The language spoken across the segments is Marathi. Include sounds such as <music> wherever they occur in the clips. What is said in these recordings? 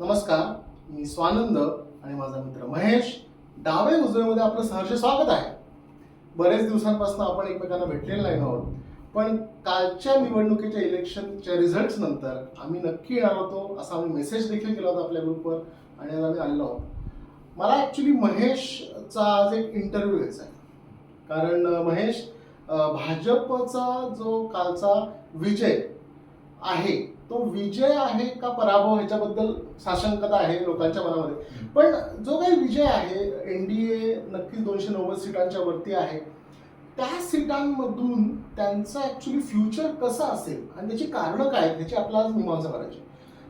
नमस्कार मी स्वानंद आणि माझा मित्र महेश. डावे उजव्यामध्ये आपलं सहर्ष स्वागत आहे. बरेच दिवसांपासून आपण एकमेकांना भेटलेलं नाही आहोत. पण कालच्या निवडणुकीच्या इलेक्शनच्या रिझल्ट नंतर आम्ही नक्की येणार होतो असा आम्ही मेसेज देखील केला होता आपल्या ग्रुपवर आणि आज आम्ही आलेलो आहोत. मला ॲक्च्युली महेशचा आज एक इंटरव्ह्यू घ्यायचा आहे. कारण महेश भाजपचा जो कालचा विजय आहे तो विजय आहे का पराभव ह्याच्याबद्दल साशंकता आहे लोकांच्या मनामध्ये. पण जो काही विजय आहे एनडीए नक्कीच दोनशे नव्वद सीटांच्या वरती आहे. त्या सीटांमधून त्यांचं ऍक्च्युली फ्युचर कसं असेल आणि त्याची कारणं काय आहेत आपल्याला मीमांसा करायची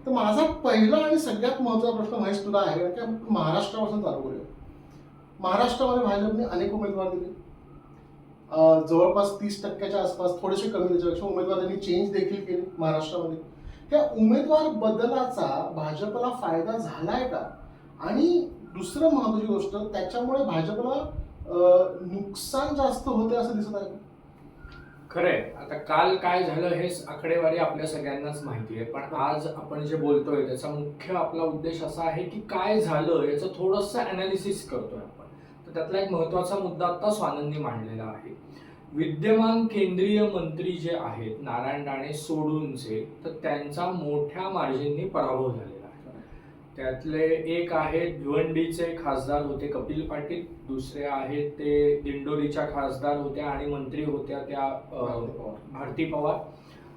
तर माझा पहिला आणि सगळ्यात महत्त्वाचा प्रश्न महेश तुला आहे कारण की आपण महाराष्ट्रापासून चालू करूया. महाराष्ट्रामध्ये भाजपने अनेक उमेदवार दिले. जवळपास तीस टक्क्याच्या आसपास थोडेसे कमी त्याच्यापेक्षा उमेदवार त्यांनी चेंज देखील केले महाराष्ट्रामध्ये. त्या उमेदवार बदलाचा भाजपला फायदा झालाय का? आणि दुसरं महत्वाची गोष्ट त्याच्यामुळे भाजपला नुकसान जास्त होते असं दिसत आहे. खरंय. आता काल काय झालं हे आकडेवारी आपल्या सगळ्यांनाच माहिती आहे पण आज आपण जे बोलतोय त्याचा मुख्य आपला उद्देश असा आहे की काय झालं याचं थोडंसं अनालिसिस करतोय आपण. तर त्यातला एक महत्त्वाचा मुद्दा आता स्वानंदी मांडलेला आहे. विद्यमान केंद्रीय मंत्री जे आहेत नारायण राणे सोडूनचे तर त्यांचा मोठ्या मार्जिननी पराभव झालेला आहे. त्यातले एक आहेत भिवंडीचे खासदार होते कपिल पाटील दुसरे आहेत ते दिंडोरीच्या खासदार होत्या आणि मंत्री होत्या त्या भारती पवार.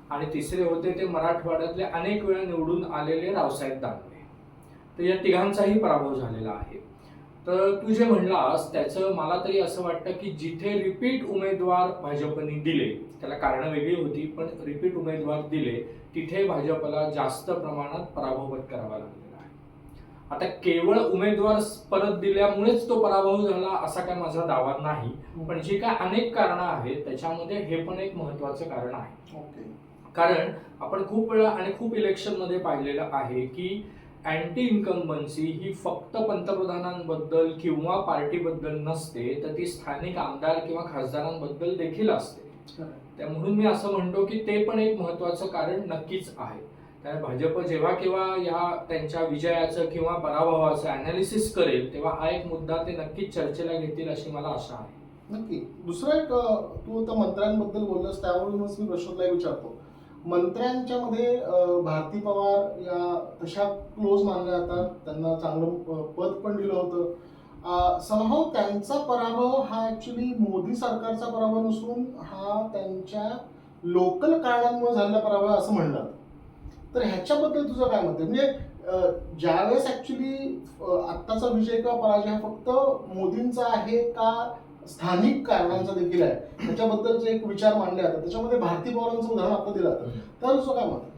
आणि तिसरे होते ते मराठवाड्यातले अनेक वेळा निवडून आलेले रावसाहेब दानवे. तर या तिघांचाही पराभव झालेला आहे. तर तू जे म्हणलास त्याचं मला तरी असं वाटतं की जिथे रिपीट उमेदवार भाजपने दिले त्याला कारणं वेगळी होती पण रिपीट उमेदवार दिले तिथे भाजपला जास्त प्रमाणात पराभव पत्करावा लागलेला आहे. आता केवळ उमेदवार परत दिल्यामुळेच तो पराभव झाला असा काय माझा दावा नाही. पण जी काय अनेक कारणं आहेत त्याच्यामध्ये हे पण एक महत्वाचं कारण आहे. ओके. कारण आपण खूप वेळा आणि खूप इलेक्शनमध्ये पाहिलेलं आहे की अँटी इन्कम्बन्सी ही फक्त पंतप्रधानांबद्दल किंवा पार्टीबद्दल नसते तर ती स्थानिक आमदार किंवा खासदारांबद्दल देखील असते. त्या म्हणून मी असं म्हणतो की ते पण एक महत्वाचं कारण नक्कीच आहे. त्यामुळे भाजप जेव्हा केव्हा या त्यांच्या विजयाचं किंवा पराभवाचं अनालिसिस करेल तेव्हा हा एक मुद्दा ते नक्कीच चर्चेला घेतील अशी मला आशा आहे. नक्की. दुसरं एक तू आता मंत्र्यांबद्दल बोललास त्यावरूनच मी प्रश्न तुला एक विचारतो. मंत्र्यांच्या मध्ये भारती पवार या तशा क्लोज मानल्या जातात. त्यांना चांगलं पद पण दिलं होतं. समहाव त्यांचा पराभव हा ऍक्च्युली मोदी सरकारचा पराभव नसून हा त्यांच्या लोकल कारणांमुळे झालेला पराभव असं म्हणलं तर ह्याच्याबद्दल तुझं काय मत आहे? म्हणजे ज्यावेळेस ऍक्च्युली आत्ताचा विजय किंवा पराजय हा फक्त मोदींचा आहे का स्थानिक कारणांचा देखील आहे. त्याच्याबद्दलचे एक विचार मांडले जातात त्याच्यामध्ये भारती पवारांचं उदाहरण आपलं दिलं जातं तर काय मत आहे?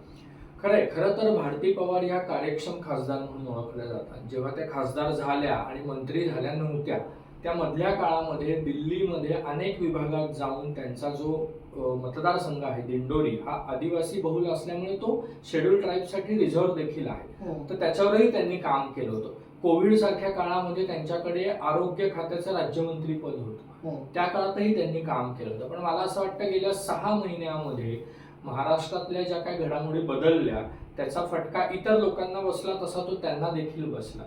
खरंय खरं तर भारती पवार या कार्यक्षम खासदार म्हणून ओळखल्या जातात. जेव्हा त्या खासदार झाल्या आणि मंत्री झाल्या नव्हत्या त्या मधल्या काळामध्ये दिल्लीमध्ये अनेक विभागात जाऊन त्यांचा जो मतदारसंघ आहे दिंडोरी हा आदिवासी बहुल असल्यामुळे तो शेड्यूल ट्राईबसाठी रिझर्व्ह देखील आहे. तर त्याच्यावरही त्यांनी काम केलं होतं. कोविड सारख्या काळामध्ये त्यांच्याकडे आरोग्य खात्याचं राज्यमंत्री पद होतं हम्म. त्या काळातही त्यांनी काम केलं होतं पण मला असं वाटतं गेल्या सहा महिन्यामध्ये महाराष्ट्रातल्या ज्या काही घडामोडी बदलल्या त्याचा फटका इतर लोकांना बसला तसा तो त्यांना देखील बसला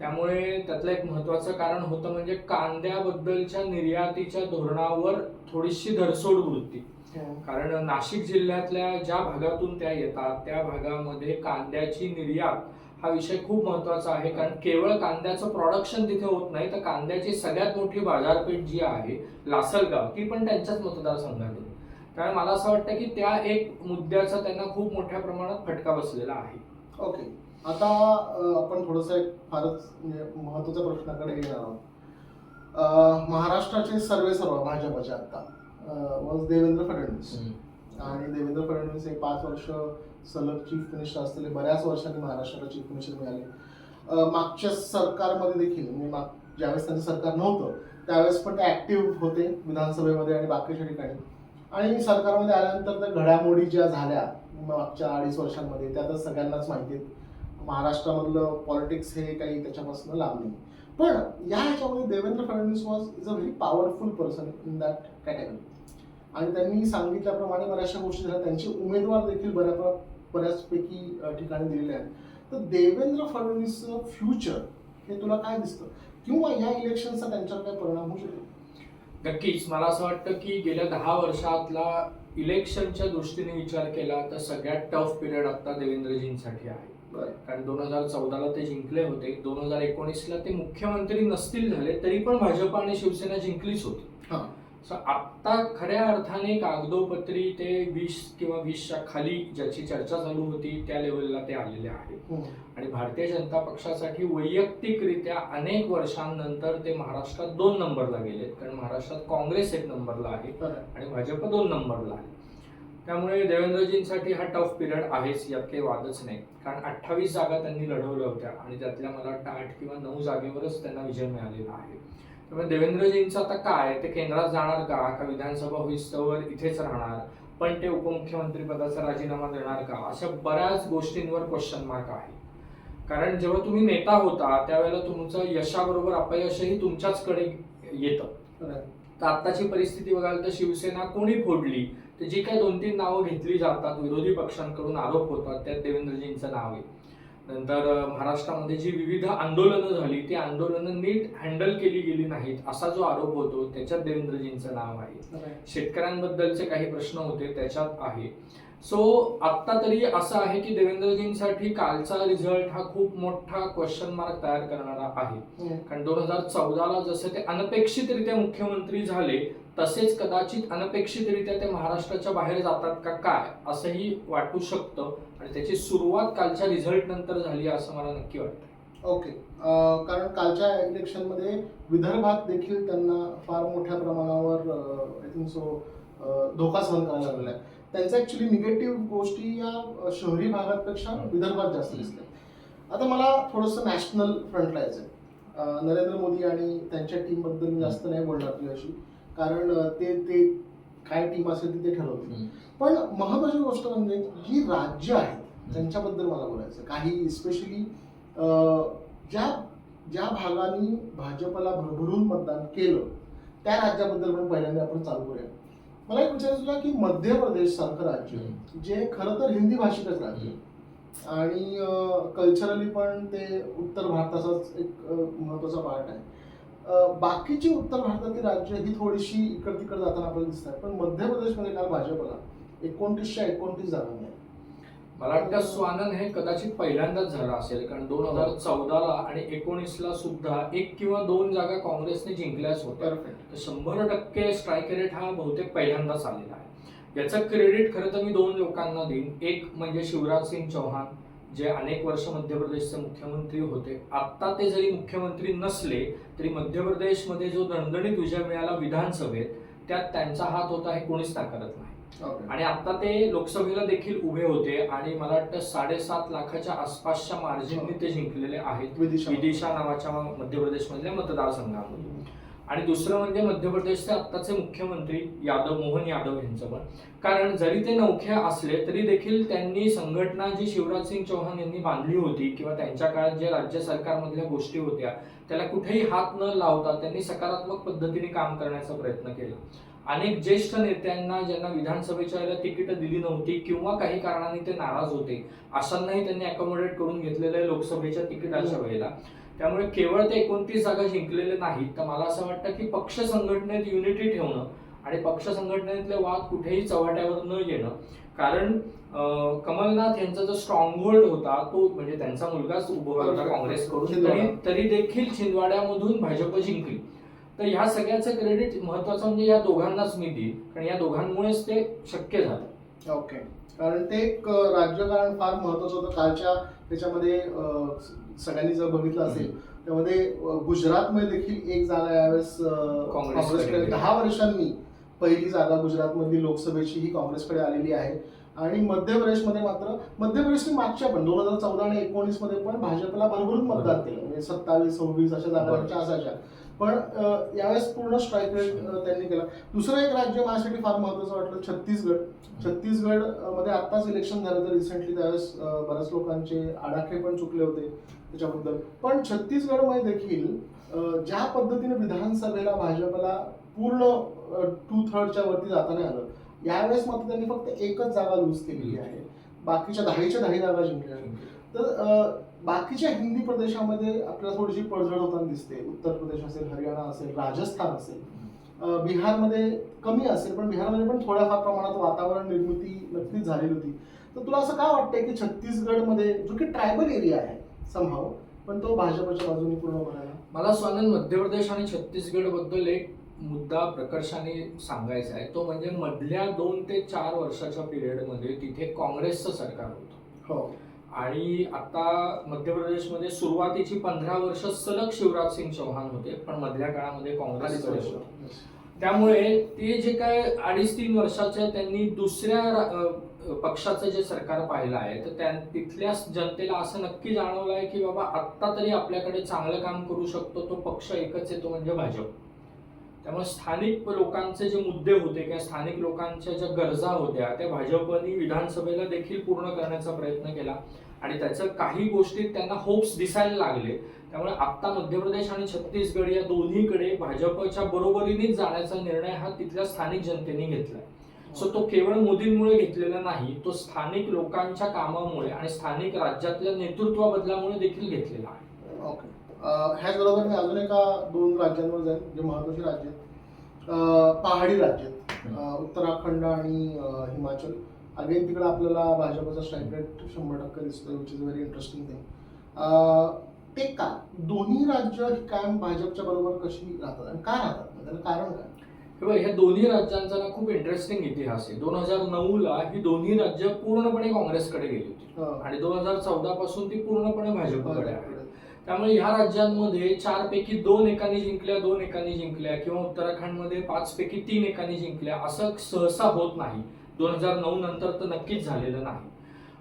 त्यामुळे त्यातलं एक महत्वाचं कारण होतं म्हणजे कांद्याबद्दलच्या निर्यातीच्या धोरणावर थोडीशी धरसोड वृत्ती हम्म. कारण नाशिक जिल्ह्यातल्या ज्या भागातून त्या येतात त्या भागामध्ये कांद्याची निर्यात हा विषय खूप महत्त्वाचा आहे. कारण केवळ कांद्याचं प्रोडक्शन तिथे होत नाही तर कांद्याची सगळ्यात मोठी बाजारपेठ जी आहे लासलगाव ती पण त्यांच्याच मतदारसंघात आहे त्यामुळे मला असं वाटतं की त्या एक मुद्द्याचा त्यांना खूप मोठ्या प्रमाणात फटका बसलेला आहे. ओके. आता आपण थोडंसं एक फारच म्हणजे महत्त्वाच्या प्रश्नाकडे येणार आहोत. महाराष्ट्राचे सर्वे सर्व भाजपचे आता. वॉज देवेंद्र फडणवीस. आणि देवेंद्र फडणवीस हे पाच वर्ष सलग चीफ मिनिस्टर असलेले बऱ्याच वर्षांनी महाराष्ट्राला चीफ मिनिस्टर मिळाले. मागच्या सरकारमध्ये देखील म्हणजे माग ज्यावेळेस त्यांचं सरकार नव्हतं त्यावेळेस पण ते ऍक्टिव्ह होते विधानसभेमध्ये आणि बाकीच्या ठिकाणी. आणि सरकारमध्ये आल्यानंतर त्या घडामोडी ज्या झाल्या मागच्या अडीच वर्षांमध्ये त्या तर सगळ्यांनाच माहिती आहेत. महाराष्ट्रामधलं पॉलिटिक्स हे काही त्याच्यापासून लांब नाही. पण या ह्याच्यामध्ये Devendra Fadnavis was is a very powerful person in that category आणि त्यांनी सांगितल्याप्रमाणे बऱ्याचशा गोष्टी झाल्या. त्यांचे उमेदवार देखील बऱ्या बऱ्याचपैकी ठिकाणी दिलेले आहेत. तर देवेंद्र फडणवीसचं फ्युचर हे तुला काय दिसतं? किंवा या इलेक्शनचा त्यांच्यावर काय परिणाम होऊ शकेल? नक्कीच. मला असं वाटतं की गेल्या दहा वर्षातला इलेक्शनच्या दृष्टीने विचार केला तर सगळ्यात टफ पिरियड आता देवेंद्रजींसाठी आहे. कारण दोन हजार चौदाला ते जिंकले होते. दोन हजार एकोणीसला ते मुख्यमंत्री नसतील झाले तरी पण भाजप आणि शिवसेना जिंकलीच होती. आत्ता खऱ्या अर्थाने कागदोपत्री ते वीस किंवा वीसच्या खाली ज्याची चर्चा चालू होती त्या लेवलला ते आलेले आहेत. हम्म. आणि भारतीय जनता पक्षासाठी वैयक्तिकरित्या अनेक वर्षांनंतर ते महाराष्ट्रात दोन नंबरला गेलेत. कारण महाराष्ट्रात काँग्रेस एक नंबरला आहे आहे. आणि भाजप दोन नंबरला आहे. त्यामुळे देवेंद्रजींसाठी हा टफ पिरियड आहेच यात काही वादच नाही. कारण अठ्ठावीस जागा त्यांनी लढवल्या होत्या आणि त्यातल्या मला वाटतं आठ किंवा नऊ जागेवरच त्यांना विजय मिळालेला आहे. त्यामुळे देवेंद्रजींचं आता काय? ते केंद्रात जाणार का? का विधानसभा होईस्तवर इथेच राहणार? पण ते उपमुख्यमंत्री पदाचा राजीनामा देणार का? अशा बऱ्याच गोष्टींवर क्वेश्चन मार्क आहे. कारण जेव्हा तुम्ही नेता होता त्यावेळेला तुमचं यशाबरोबर अपयशही तुमच्याचकडे येतं. तर आत्ताची परिस्थिती बघाल तर शिवसेना कोणी फोडली? तर जी काही दोन तीन नावं घेतली जातात विरोधी पक्षांकडून आरोप होतात त्यात देवेंद्रजींचं नाव आहे. नंतर महाराष्ट्रामध्ये जी विविध आंदोलनं झाली ती आंदोलनं नीट हँडल केली गेली नाहीत असा जो आरोप होतो त्याच्यात देवेंद्रजींचं नाव आहे. शेतकऱ्यांबद्दलचे काही प्रश्न होते त्याच्यात आहे सो आत्ता तरी असं आहे की देवेंद्रजींसाठी कालचा रिझल्ट हा खूप मोठा क्वेश्चन मार्क तयार करणारा आहे. हम्म. कारण दोन हजार चौदाला जसे ते अनपेक्षितरित्या मुख्यमंत्री झाले तसेच कदाचित अनपेक्षितरित्या ते महाराष्ट्राच्या बाहेर जातात का काय असंही वाटू शकतं. आणि त्याची सुरुवात कालच्या रिझल्ट नंतर झाली असं मला नक्की वाटतं. ओके. कारण कालच्या इलेक्शनमध्ये विदर्भात देखील त्यांना फार मोठ्या प्रमाणावर आय थिंक सो धोका सहन करायला लागलेला आहे त्यांच्या ऍक्च्युली निगेटिव्ह गोष्टी या शहरी भागापेक्षा विदर्भात जास्त दिसल्या आता मला थोडंसं नॅशनल फ्रंटला यायचं आहे नरेंद्र मोदी आणि त्यांच्या टीमबद्दल मी जास्त नाही बोलणार तुझ्याशी. कारण ते ते काय टीम असेल ती ते ठरवतील पण महत्वाची गोष्ट म्हणजे जी राज्य आहेत त्यांच्याबद्दल मला बोलायचं. काही स्पेशली ज्या ज्या भागाने भाजपला भरभरून मतदान केलं त्या राज्याबद्दल पण पहिल्यांदा आपण चालू करूया. मला एक विचारायचं तुला की मध्य प्रदेश सारखं राज्य जे खरं तर हिंदी भाषिकच राज्य. आहे. आणि कल्चरली पण ते उत्तर भारताचाच एक महत्त्वाचा पार्ट आहे. बाकीची उत्तर भारतातील राज्य ही थोडीशी इकड तिकड जाताना आपल्याला दिसतात. पण मध्य प्रदेशमध्ये काल भाजपला एकोणतीसशे एकोणतीस जागा मिळाल्या मला वाटतं स्वानंद हे कदाचित पहिल्यांदाच झालं असेल कारण दोन हजार चौदाला आणि एकोणीसला सुद्धा एक किंवा दोन जागा काँग्रेसने जिंकल्याच होत्या. तर शंभर टक्के स्ट्राईक रेट हा बहुतेक पहिल्यांदाच आलेला आहे. याचं क्रेडिट खरं तर मी दोन लोकांना देईन. एक म्हणजे शिवराज सिंग चौहान जे अनेक वर्ष मध्य प्रदेशचे मुख्यमंत्री होते. आत्ता ते जरी मुख्यमंत्री नसले तरी मध्य प्रदेशमध्ये जो दणदणीत विजय मिळाला विधानसभेत त्यात त्यांचा हात होता हे कोणीच नाकारत नाही. आणि आता ते लोकसभेला देखील उभे होते आणि मला वाटतं साडेसात लाखाच्या आसपासच्या मार्जिनने ते जिंकलेले आहेत. विदिशा. नावाच्या मध्य प्रदेशमधल्या मतदारसंघामधून. आणि दुसरं म्हणजे मध्य प्रदेशचे आत्ताचे मुख्यमंत्री यादव मोहन यादव यांचं पण. कारण जरी ते नौखे असले तरी देखील त्यांनी संघटना जी शिवराज सिंग चौहान यांनी बांधली होती किंवा त्यांच्या काळात जे राज्य सरकारमधल्या गोष्टी होत्या त्याला कुठेही हात न लावता त्यांनी सकारात्मक पद्धतीने काम करण्याचा प्रयत्न केला. अनेक ज्येष्ठ नेत्यांना ज्यांना विधानसभेच्या वेळेला तिकीट दिली नव्हती किंवा काही कारणाने ते नाराज होते अशांनाही त्यांनी अकोमोडेट करून घेतलेलं आहे लोकसभेच्या तिकिटाच्या वेळेला. त्यामुळे केवळ ते एकोणतीस जागा जिंकलेले नाहीत. तर मला असं वाटतं की पक्ष संघटनेत युनिटी ठेवणं आणि पक्ष संघटनेतले वाद कुठेही चव्हाट्यावर न येणं कारण कमलनाथ यांचा जो स्ट्रॉंग होल्ड होता तो म्हणजे त्यांचा मुलगाच उभा होता काँग्रेसकडून. तरी देखील छिंदवाड्यामधून भाजप जिंकली. तर ह्या सगळ्याचं क्रेडिट महत्वाचं म्हणजे या दोघांनाच मी देईन कारण या दोघांमुळेच ते शक्य झालं. ओके कारण ते एक अं, राजकारण फार महत्वाचं होतं. कालच्या त्याच्यामध्ये सगळ्यांनी जर बघितलं असेल त्यामध्ये गुजरातमध्ये देखील एक जागा यावेळेस काँग्रेसकडे. दहा वर्षांनी पहिली जागा गुजरातमधली लोकसभेची ही काँग्रेसकडे आलेली आहे. आणि मध्य प्रदेशमध्ये मात्र मध्य प्रदेशने मागच्या पण दोन हजार चौदा आणि एकोणीसमध्ये पण भाजपला भरभरून मतदान केलं. म्हणजे सत्तावीस सव्वीस अशा जागा बरोबर. त्यांच्या असायच्या. पण यावेळेस पूर्ण स्ट्राईक रेट त्यांनी केला. दुसरं एक राज्य माझ्यासाठी फार महत्वाचं वाटलं छत्तीसगड. छत्तीसगडमध्ये आत्ताच इलेक्शन झालं तर रिसेंटली त्यावेळेस बऱ्याच लोकांचे आडाखे पण चुकले होते त्याच्याबद्दल. पण छत्तीसगडमध्ये देखील ज्या पद्धतीने विधानसभेला भाजपला पूर्ण टू थर्डच्या वरती जाताना आलं यावेळेस मात्र त्यांनी फक्त एकच जागा लूज केलेली आहे. बाकीच्या दहाच्या दहा जागा जिंकल्या. आहेत. तर बाकीच्या हिंदी प्रदेशामध्ये आपल्याला थोडीशी पडझड होताना दिसते. उत्तर प्रदेश असेल हरियाणा असेल राजस्थान असेल. बिहारमध्ये कमी असेल पण बिहारमध्ये पण थोड्याफार प्रमाणात वातावरण निर्मिती नक्कीच झालेली होती. तर तुला असं काय वाटतंय की छत्तीसगडमध्ये जो की ट्रायबल एरिया आहे संभाव पण तो भाजपच्या बाजूने पूर्ण बनायला मला स्वानंद मध्य प्रदेश आणि छत्तीसगडबद्दल एक मुद्दा प्रकर्षाने सांगायचा आहे. तो म्हणजे मधल्या दोन ते चार वर्षाच्या पिरियडमध्ये तिथे काँग्रेसचं सरकार होतं. हो. आणि आता मध्य प्रदेशमध्ये सुरुवातीची पंधरा वर्ष सलग शिवराज सिंग चौहान होते पण मधल्या काळामध्ये काँग्रेस. त्यामुळे ते जे काय अडीच तीन वर्षाचे त्यांनी दुसऱ्या पक्षाचं जे सरकार पाहिलं आहे तर त्या तिथल्या जनतेला असं नक्की जाणवलं आहे की बाबा आत्ता तरी आपल्याकडे चांगलं काम करू शकतो तो पक्ष एकच आहे तो म्हणजे भाजप. त्यामुळे स्थानिक लोकांचे जे मुद्दे होते किंवा स्थानिक लोकांच्या ज्या गरजा होत्या त्या भाजपने विधानसभेला देखील पूर्ण करण्याचा प्रयत्न केला. आणि त्याचं काही गोष्टीत त्यांना होप्स दिसायला लागले. त्यामुळे आत्ता मध्य प्रदेश आणि छत्तीसगड या दोन्हीकडे भाजपच्या बरोबरीनेच जाण्याचा निर्णय हा तिथल्या स्थानिक जनतेने घेतलाय. सो तो केवळ मोदींमुळे घेतलेला नाही तो स्थानिक लोकांच्या कामामुळे आणि स्थानिक राज्यातल्या नेतृत्व बदलामुळे देखील घेतलेला आहे. ओके ह्याचबरोबर मी अजून एका दोन राज्यांवर जाईन जे महत्वाची राज्य आहेत. पहाडी राज्य आहेत. उत्तराखंड आणि हिमाचल. अगेन तिकडे आपल्याला भाजपचा स्ट्राईक रेट शंभर टक्के दिसतोय which is very interesting thing ते का? दोन्ही राज्य ही कायम भाजपच्या बरोबर कशी राहतात आणि का राहतात? त्याला कारण काय? हे बघ, ह्या दोन्ही राज्यांचा ना खूप इंटरेस्टिंग इतिहास आहे. दोन हजार नऊ ला ही दोन्ही राज्य पूर्णपणे काँग्रेसकडे गेली होती. अं, आणि दोन हजार चौदा पासून ती पूर्णपणे भाजपकडे आहे. त्यामुळे ह्या राज्यांमध्ये चार पैकी दोन एकाने जिंकल्या दोन एकाने जिंकल्या किंवा उत्तराखंडमध्ये पाच पैकी तीन एकाने जिंकल्या असं सहसा होत नाही. दोन हजार नऊ नंतर तर नक्कीच झालेलं नाही.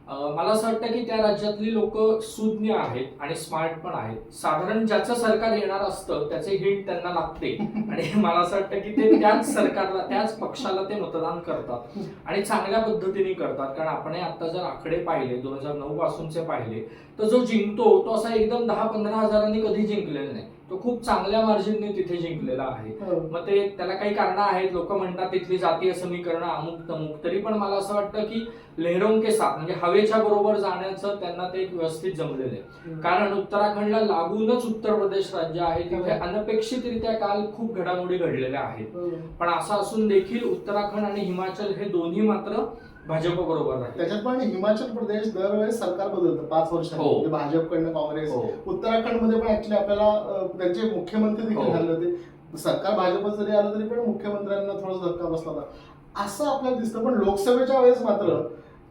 मला असं वाटतं की त्या राज्यातली लोक सुज्ञ आहेत आणि स्मार्ट पण आहेत. साधारण ज्याचं सरकार येणार असतं त्याचे हिट त्यांना लागते. आणि <laughs> मला असं वाटतं की ते त्याच सरकारला त्याच पक्षाला ते मतदान करतात आणि चांगल्या पद्धतीने करतात. कारण आपण आता जर आकडे पाहिले दोन हजार नऊ पासूनचे पाहिले तर जो जिंकतो तो असा एकदम दहा पंधरा हजारांनी कधी जिंकलेला नाही. तो खूप चांगल्या मार्जिनने तिथे जिंकलेला आहे. अं, मग ते त्याला काही कारण आहेत लोक म्हणतात तिथली जातीय समीकरण अमुक तमुक. तरी पण मला असं वाटतं की लेहरों के साथ म्हणजे हवेच्या बरोबर जाण्याचं त्यांना ते एक व्यवस्थित जमलेलं आहे. कारण उत्तराखंडला लागूनच उत्तर प्रदेश राज्य आहे. तिथे अनपेक्षितरित्या काल खूप घडामोडी घडलेल्या आहेत. अं, पण असं असून देखील उत्तराखंड आणि हिमाचल हे दोन्ही मात्र भाजप बरोबर त्याच्यात पण हिमाचल प्रदेश दरवेळेस सरकार बदलतं पाच वर्षांनी. हो. म्हणजे भाजपकडनं काँग्रेस हो. उत्तराखंडमध्ये पण ऍक्च्युली आपल्याला त्यांचे मुख्यमंत्री देखील हो. झाले होते. सरकार भाजप जरी आलं तरी पण मुख्यमंत्र्यांना थोडासा धक्का बसला होता. असं आपल्याला दिसतं पण लोकसभेच्या वेळेस मात्र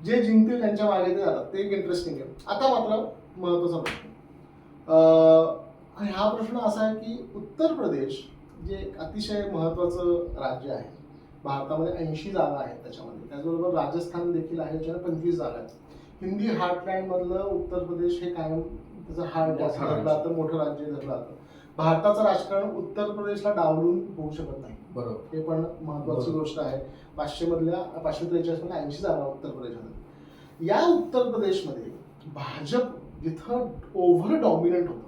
जे जिंकतील त्यांच्या मागे ते जातात. ते एक इंटरेस्टिंग आहे. आता मात्र महत्त्वाचा प्रश्न. हा प्रश्न असा आहे की उत्तर प्रदेश जे एक अतिशय महत्वाचं राज्य आहे भारतामध्ये ऐंशी जागा आहेत त्याच्यामध्ये. त्याचबरोबर राजस्थान देखील आहे ज्याच्यामध्ये पंचवीस जागा आहेत. हिंदी हार्टलँड मधलं उत्तर प्रदेश हे कायम त्याचं हार्ट राज्य. धरलं जातं मोठं राज्य धरलं जातं. भारताचं राजकारण उत्तर प्रदेशला डावलून होऊ शकत नाही. बरोबर. हे पण महत्वाची. गोष्ट आहे. पाचशे मधल्या पाचशे त्रेचाळीसमध्ये ऐंशी जागा उत्तर प्रदेशमध्ये. या उत्तर प्रदेशमध्ये भाजप जिथं ओव्हर डॉमिनंट होतं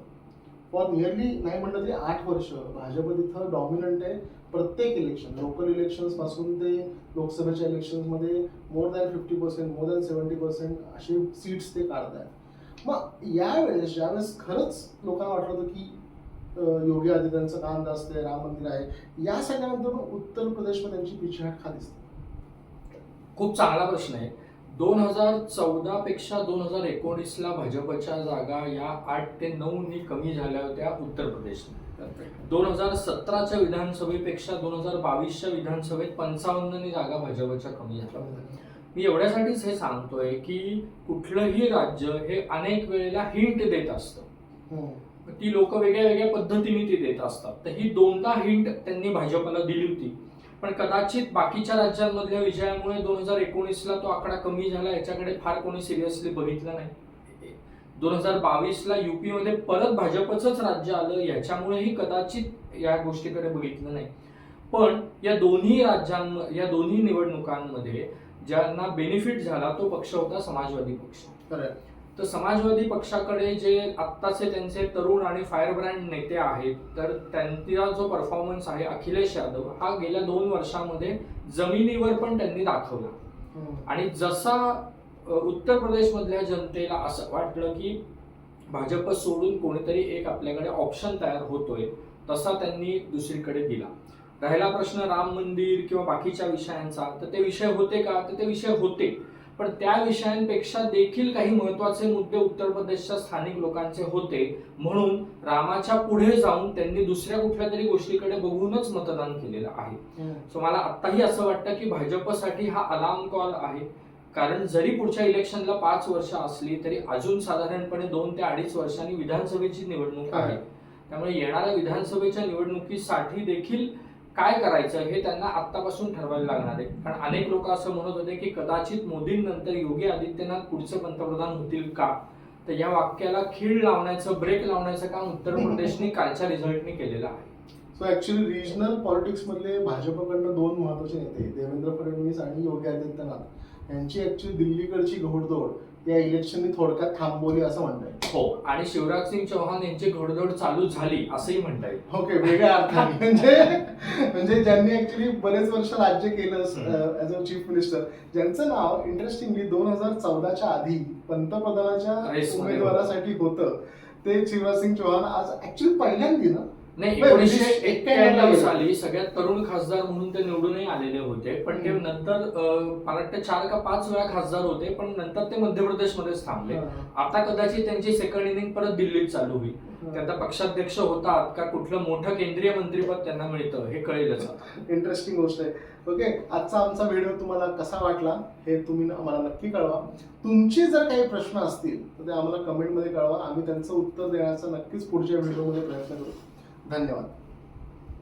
फॉर नियरली नाही म्हणलं तरी आठ वर्ष भाजप तिथं डॉमिनंट आहे प्रत्येक इलेक्शन लोकल इलेक्शनपासून ते लोकसभेच्या इलेक्शनमध्ये more than fifty percent more than seventy percent असे सीट्स ते काढतात मग यावेळेस ज्यावेळेस खरंच लोकांना वाटलं होतं की योगी आदित्यांचं काम जास्त आहे राम मंदिर आहे या सगळ्यानंतर मग उत्तर प्रदेशमध्ये त्यांची पिछाट खा दिसते. खूप चांगला प्रश्न आहे. दोन हजार चौदा पेक्षा दोन हजार एकोणीसला भाजपच्या जागा या आठ ते नऊनी कमी झाल्या होत्या उत्तर प्रदेशने दोन हजार सतराच्या विधानसभेपेक्षा दोन हजार बावीसच्या विधानसभेत पंचावन्ननी जागा भाजपच्या कमी झाल्या. मी एवढ्यासाठीच हे सांगतोय की कुठलंही राज्य हे अनेक वेळेला हिंट देत असतं. हम्म. ती लोक वेगळ्या वेगळ्या पद्धतीने ती देत असतात. तर ही दोनदा हिंट त्यांनी भाजपला दिली होती. पण कदाचित बाकीच्या राज्यांमधल्या विजयामुळे दोन हजार एकोणीसला तो आकडा कमी झाला याच्याकडे फार कोणी सिरियसली बघितलं नाही. दोन हजार बावीसला युपी मध्ये परत भाजपचंच राज्य आलं याच्यामुळेही कदाचित या गोष्टीकडे बघितलं नाही पण या दोन्ही राज्यां या दोन्ही निवडणुकांमध्ये ज्यांना बेनिफिट झाला तो पक्ष होता समाजवादी पक्ष. तर समाजवादी पक्षाकडे जे आत्ताचे त्यांचे तरुण आणि फायर ब्रँड नेते आहेत तर त्यांचा जो परफॉर्मन्स आहे अखिलेश यादव हा गेल्या दोन वर्षामध्ये जमिनीवर पण त्यांनी दाखवला हम्म. आणि जसा उत्तर प्रदेशमधल्या जनतेला असं वाटलं की भाजप सोडून कोणीतरी एक आपल्याकडे ऑप्शन तयार होतोय तसा त्यांनी दुसरीकडे दिला. राहिला प्रश्न राम मंदिर किंवा बाकीच्या विषयांचा तर ते विषय होते का? तर ते विषय होते. पण त्या विषयांपेक्षा देखील काही महत्त्वाचे मुद्दे उत्तर प्रदेशच्या स्थानिक लोकांचे होते. म्हणून रामाच्या पुढे जाऊन त्यांनी दुसऱ्या कुठल्या तरी गोष्टीकडे बघूनच मतदान केलेलं आहे. सो मला आत्ताही असं वाटतं की भाजपसाठी हा अलार्म कॉल आहे. कारण जरी पुढच्या इलेक्शनला पाच वर्ष असली तरी अजून साधारणपणे दोन ते अडीच वर्षांनी विधानसभेची निवडणूक आहे. त्यामुळे येणाऱ्या विधानसभेच्या निवडणुकीसाठी देखील काय करायचं हे त्यांना आत्तापासून ठरवायला लागणार आहे. कारण अनेक लोक असं म्हणत होते की कदाचित मोदींनंतर योगी आदित्यनाथ पुढचे पंतप्रधान होतील का? तर या वाक्याला खीळ लावण्याचं ब्रेक लावण्याचं काम उत्तर प्रदेशने कालच्या रिझल्टने केलेलं आहे. सो ऍक्च्युली रिजनल पॉलिटिक्स मधले भाजपकडनं दोन महत्त्वाचे नेते देवेंद्र फडणवीस आणि योगी आदित्यनाथ. यांची ऍक्च्युली दिल्लीकडची घोडदौड या इलेक्शननी थोडक्यात थांबवली असं म्हणता येईल. हो आणि शिवराज सिंग चौहान यांची घोडदौड चालू झाली असंही म्हणता येईल. ओके वेगळ्या अर्थाने. <laughs> म्हणजे म्हणजे ज्यांनी ऍक्च्युली बरेच वर्ष राज्य केलं ऍज अ चीफ मिनिस्टर ज्यांचं नाव इंटरेस्टिंगली दोन हजार चौदाच्या आधी पंतप्रधानाच्या उमेदवारासाठी होतं. ते शिवराज सिंग चौहान आज ऍक्च्युली पहिल्यांदी ना नाही बरं, एकोणीसशे म्हणजे एक्क्याण्णव साली सगळ्यात तरुण खासदार म्हणून ते निवडूनही आलेले होते. पण ते. नंतर मला वाटतं चार का पाच वेळा खासदार होते पण नंतर ते मध्य प्रदेशमध्येच थांबले. आता कदाचित त्यांची सेकंड इनिंग परत दिल्लीत चालू होईल. ते आता पक्षाध्यक्ष होतात का कुठलं मोठं केंद्रीय मंत्रीपद त्यांना मिळतं हे कळेलच. इंटरेस्टिंग गोष्ट आहे. ओके आजचा आमचा व्हिडिओ तुम्हाला कसा वाटला हे तुम्ही आम्हाला नक्की कळवा. तुमचे जर काही प्रश्न असतील तर ते आम्हाला कमेंटमध्ये कळवा. आम्ही त्यांचं उत्तर देण्याचा नक्कीच पुढच्या व्हिडिओमध्ये प्रयत्न करू. धन्यवाद.